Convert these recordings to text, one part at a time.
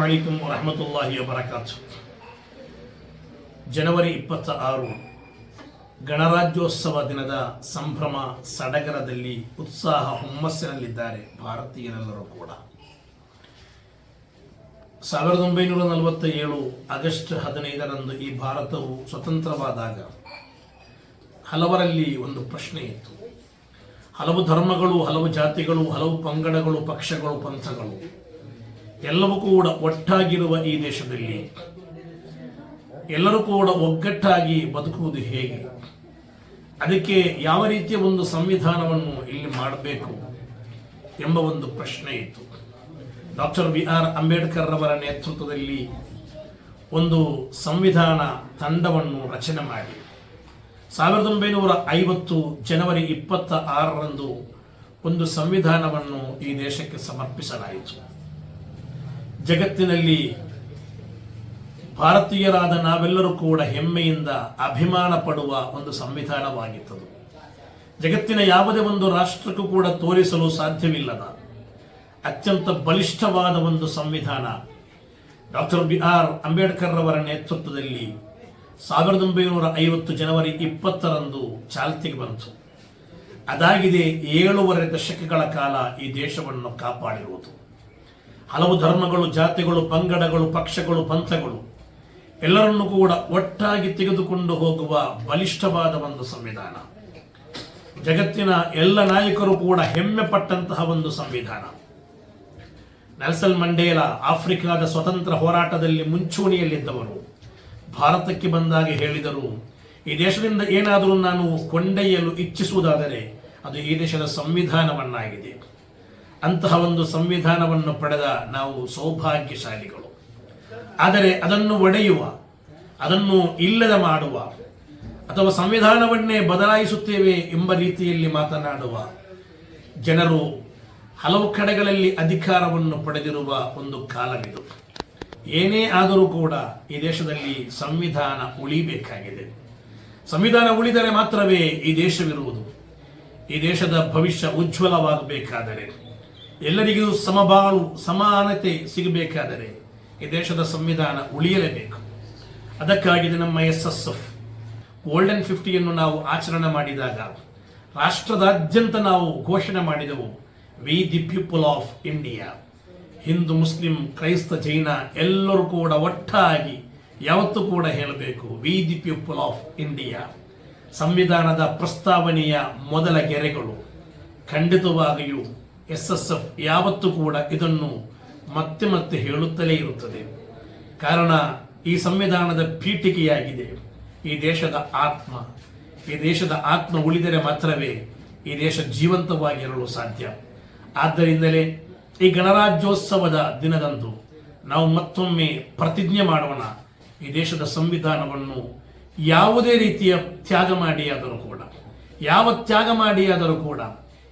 ವರಹಮತುಲ್ಲಾಹಿ ವಬರಕಾತು ಜನವರಿ ಇಪ್ಪತ್ತ ಆರು ಗಣರಾಜ್ಯೋತ್ಸವ ದಿನದ ಸಂಭ್ರಮ ಸಡಗರದಲ್ಲಿ ಉತ್ಸಾಹ ಹುಮ್ಮಸ್ಸಿನಲ್ಲಿದ್ದಾರೆ ಭಾರತೀಯರೆಲ್ಲರೂ ಕೂಡ. ಸಾವಿರದ ಒಂಬೈನೂರ ನಲವತ್ತ ಏಳು ಆಗಸ್ಟ್ ಹದಿನೈದರಂದು ಈ ಭಾರತವು ಸ್ವತಂತ್ರವಾದಾಗ ಹಲವರಲ್ಲಿ ಒಂದು ಪ್ರಶ್ನೆ ಇತ್ತು. ಹಲವು ಧರ್ಮಗಳು, ಹಲವು ಜಾತಿಗಳು, ಹಲವು ಪಂಗಡಗಳು, ಪಕ್ಷಗಳು, ಪಂಥಗಳು ಎಲ್ಲವೂ ಕೂಡ ಒಟ್ಟಾಗಿರುವ ಈ ದೇಶದಲ್ಲಿ. ಎಲ್ಲರೂ ಕೂಡ ಒಗ್ಗಟ್ಟಾಗಿ ಬದುಕುವುದು ಹೇಗೆ? ಅದಕ್ಕೆ ಯಾವ ರೀತಿಯ ಒಂದು ಸಂವಿಧಾನವನ್ನು ಇಲ್ಲಿ ಮಾಡಬೇಕು ಎಂಬ ಒಂದು ಪ್ರಶ್ನೆ ಇತ್ತು. ಡಾಕ್ಟರ್ ಬಿ ಆರ್ ಅಂಬೇಡ್ಕರ್ ರವರ ನೇತೃತ್ವದಲ್ಲಿ ಒಂದು ಸಂವಿಧಾನ ತಂಡವನ್ನು ರಚನೆ ಮಾಡಿ. ಸಾವಿರದ ಒಂಬೈನೂರ ಐವತ್ತು ಜನವರಿ ಇಪ್ಪತ್ತ ಆರರಂದು ಒಂದು ಸಂವಿಧಾನವನ್ನು ಈ ದೇಶಕ್ಕೆ ಸಮರ್ಪಿಸಲಾಯಿತು. ಜಗತ್ತಿನಲ್ಲಿ ಭಾರತೀಯರಾದ ನಾವೆಲ್ಲರೂ ಕೂಡ ಹೆಮ್ಮೆಯಿಂದ ಅಭಿಮಾನ ಪಡುವ ಒಂದು ಸಂವಿಧಾನವಾಗಿತ್ತದು. ಜಗತ್ತಿನ ಯಾವುದೇ ಒಂದು ರಾಷ್ಟ್ರಕ್ಕೂ ಕೂಡ ತೋರಿಸಲು ಸಾಧ್ಯವಿಲ್ಲದ ಅತ್ಯಂತ ಬಲಿಷ್ಠವಾದ ಒಂದು ಸಂವಿಧಾನ. ಡಾಕ್ಟರ್ ಬಿ ಆರ್ ಅಂಬೇಡ್ಕರ್ ರವರ ನೇತೃತ್ವದಲ್ಲಿ ಸಾವಿರದ ಒಂಬೈನೂರ ಐವತ್ತು ಜನವರಿ ಇಪ್ಪತ್ತರಂದು ಚಾಲ್ತಿಗೆ ಬಂತು. ಅದಾಗಿದೆ ಏಳೂವರೆ ದಶಕಗಳ ಕಾಲ ಈ ದೇಶವನ್ನು ಕಾಪಾಡಿರುವುದು. ಹಲವು ಧರ್ಮಗಳು, ಜಾತಿಗಳು, ಪಂಗಡಗಳು, ಪಕ್ಷಗಳು, ಪಂಥಗಳು, ಎಲ್ಲರನ್ನು ಕೂಡ ಒಟ್ಟಾಗಿ ತೆಗೆದುಕೊಂಡು ಹೋಗುವ ಬಲಿಷ್ಠವಾದ ಒಂದು ಸಂವಿಧಾನ. ಜಗತ್ತಿನ ಎಲ್ಲ ನಾಯಕರು ಕೂಡ ಹೆಮ್ಮೆ ಪಟ್ಟಂತಹ ಒಂದು ಸಂವಿಧಾನ. ನೆಲ್ಸನ್ ಮಂಡೇಲ ಆಫ್ರಿಕಾದ ಸ್ವತಂತ್ರ ಹೋರಾಟದಲ್ಲಿ ಮುಂಚೂಣಿಯಲ್ಲಿದ್ದವರು. ಭಾರತಕ್ಕೆ ಬಂದಾಗ ಹೇಳಿದರು, ಈ ದೇಶದಿಂದ ಏನಾದರೂ ನಾನು ಕೊಂಡೊಯ್ಯಲು ಇಚ್ಛಿಸುವುದಾದರೆ ಅದು ಈ ದೇಶದ ಸಂವಿಧಾನವನ್ನಾಗಿದೆ. ಅಂತಹ ಒಂದು ಸಂವಿಧಾನವನ್ನು ಪಡೆದ ನಾವು ಸೌಭಾಗ್ಯಶಾಲಿಗಳು. ಆದರೆ ಅದನ್ನು ಒಡೆಯುವ, ಅದನ್ನು ಇಲ್ಲದ ಮಾಡುವ, ಅಥವಾ ಸಂವಿಧಾನವನ್ನೇ ಬದಲಾಯಿಸುತ್ತೇವೆ ಎಂಬ ರೀತಿಯಲ್ಲಿ ಮಾತನಾಡುವ ಜನರು ಹಲವು ಕಡೆಗಳಲ್ಲಿ ಅಧಿಕಾರವನ್ನು ಪಡೆದಿರುವ ಒಂದು ಕಾಲವಿದು. ಏನೇ ಆದರೂ ಕೂಡ ಈ ದೇಶದಲ್ಲಿ ಸಂವಿಧಾನ ಉಳಿಬೇಕಾಗಿದೆ. ಸಂವಿಧಾನ ಉಳಿದರೆ ಮಾತ್ರವೇ ಈ ದೇಶವಿರುವುದು. ಈ ದೇಶದ ಭವಿಷ್ಯ ಉಜ್ವಲವಾಗಬೇಕಾದರೆ. ಎಲ್ಲರಿಗೂ ಸಮಬಾಳು ಸಮಾನತೆ ಸಿಗಬೇಕಾದರೆ ಈ ದೇಶದ ಸಂವಿಧಾನ ಉಳಿಯಲೇಬೇಕು. ಅದಕ್ಕಾಗಿದೆ ನಮ್ಮ ಎಸ್ ಎಸ್ ಎಫ್ ಗೋಲ್ಡನ್ ಫಿಫ್ಟಿಯನ್ನು ನಾವು ಆಚರಣೆ ಮಾಡಿದಾಗ, ರಾಷ್ಟ್ರದಾದ್ಯಂತ ನಾವು ಘೋಷಣೆ ಮಾಡಿದೆವು we the people of India Hindu, Muslim, ಕ್ರೈಸ್ತ, ಜೈನ ಎಲ್ಲರೂ ಕೂಡ ಒಟ್ಟಾಗಿ ಯಾವತ್ತೂ ಕೂಡ ಹೇಳಬೇಕು we the people of India ಸಂವಿಧಾನದ ಪ್ರಸ್ತಾವನೆಯ ಮೊದಲ ಗೆರೆಗಳು ಖಂಡಿತವಾಗಿಯೂ ಎಸ್ ಎಸ್ ಎಫ್ ಯಾವತ್ತೂ ಕೂಡ ಇದನ್ನು ಮತ್ತೆ ಮತ್ತೆ ಹೇಳುತ್ತಲೇ ಇರುತ್ತದೆ. ಕಾರಣ ಈ ಸಂವಿಧಾನದ ಪೀಠಿಕೆಯಾಗಿದೆ. ಈ ದೇಶದ ಆತ್ಮ, ಈ ದೇಶದ ಆತ್ಮ ಉಳಿದರೆ ಮಾತ್ರವೇ ಈ ದೇಶ ಜೀವಂತವಾಗಿರಲು ಸಾಧ್ಯ. ಆದ್ದರಿಂದಲೇ ಈ ಗಣರಾಜ್ಯೋತ್ಸವದ ದಿನದಂದು ನಾವು ಮತ್ತೊಮ್ಮೆ ಪ್ರತಿಜ್ಞೆ ಮಾಡೋಣ. ಈ ದೇಶದ ಸಂವಿಧಾನವನ್ನು ಯಾವುದೇ ರೀತಿಯ ತ್ಯಾಗ ಮಾಡಿಯಾದರೂ ಕೂಡ, ಯಾವ ತ್ಯಾಗ ಮಾಡಿಯಾದರೂ ಕೂಡ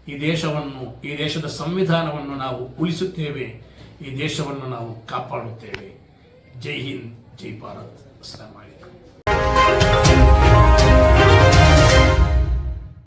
ಈ ದೇಶವನ್ನು, ಈ ದೇಶದ ಸಂವಿಧಾನವನ್ನು ನಾವು ಉಳಿಸುತ್ತೇವೆ, ಈ ದೇಶವನ್ನು ನಾವು ಕಾಪಾಡುತ್ತೇವೆ. ಜೈ ಹಿಂದ್, ಜೈ ಭಾರತ್. ಅಸ್ಲಾಂ ವಲೈಕುಂ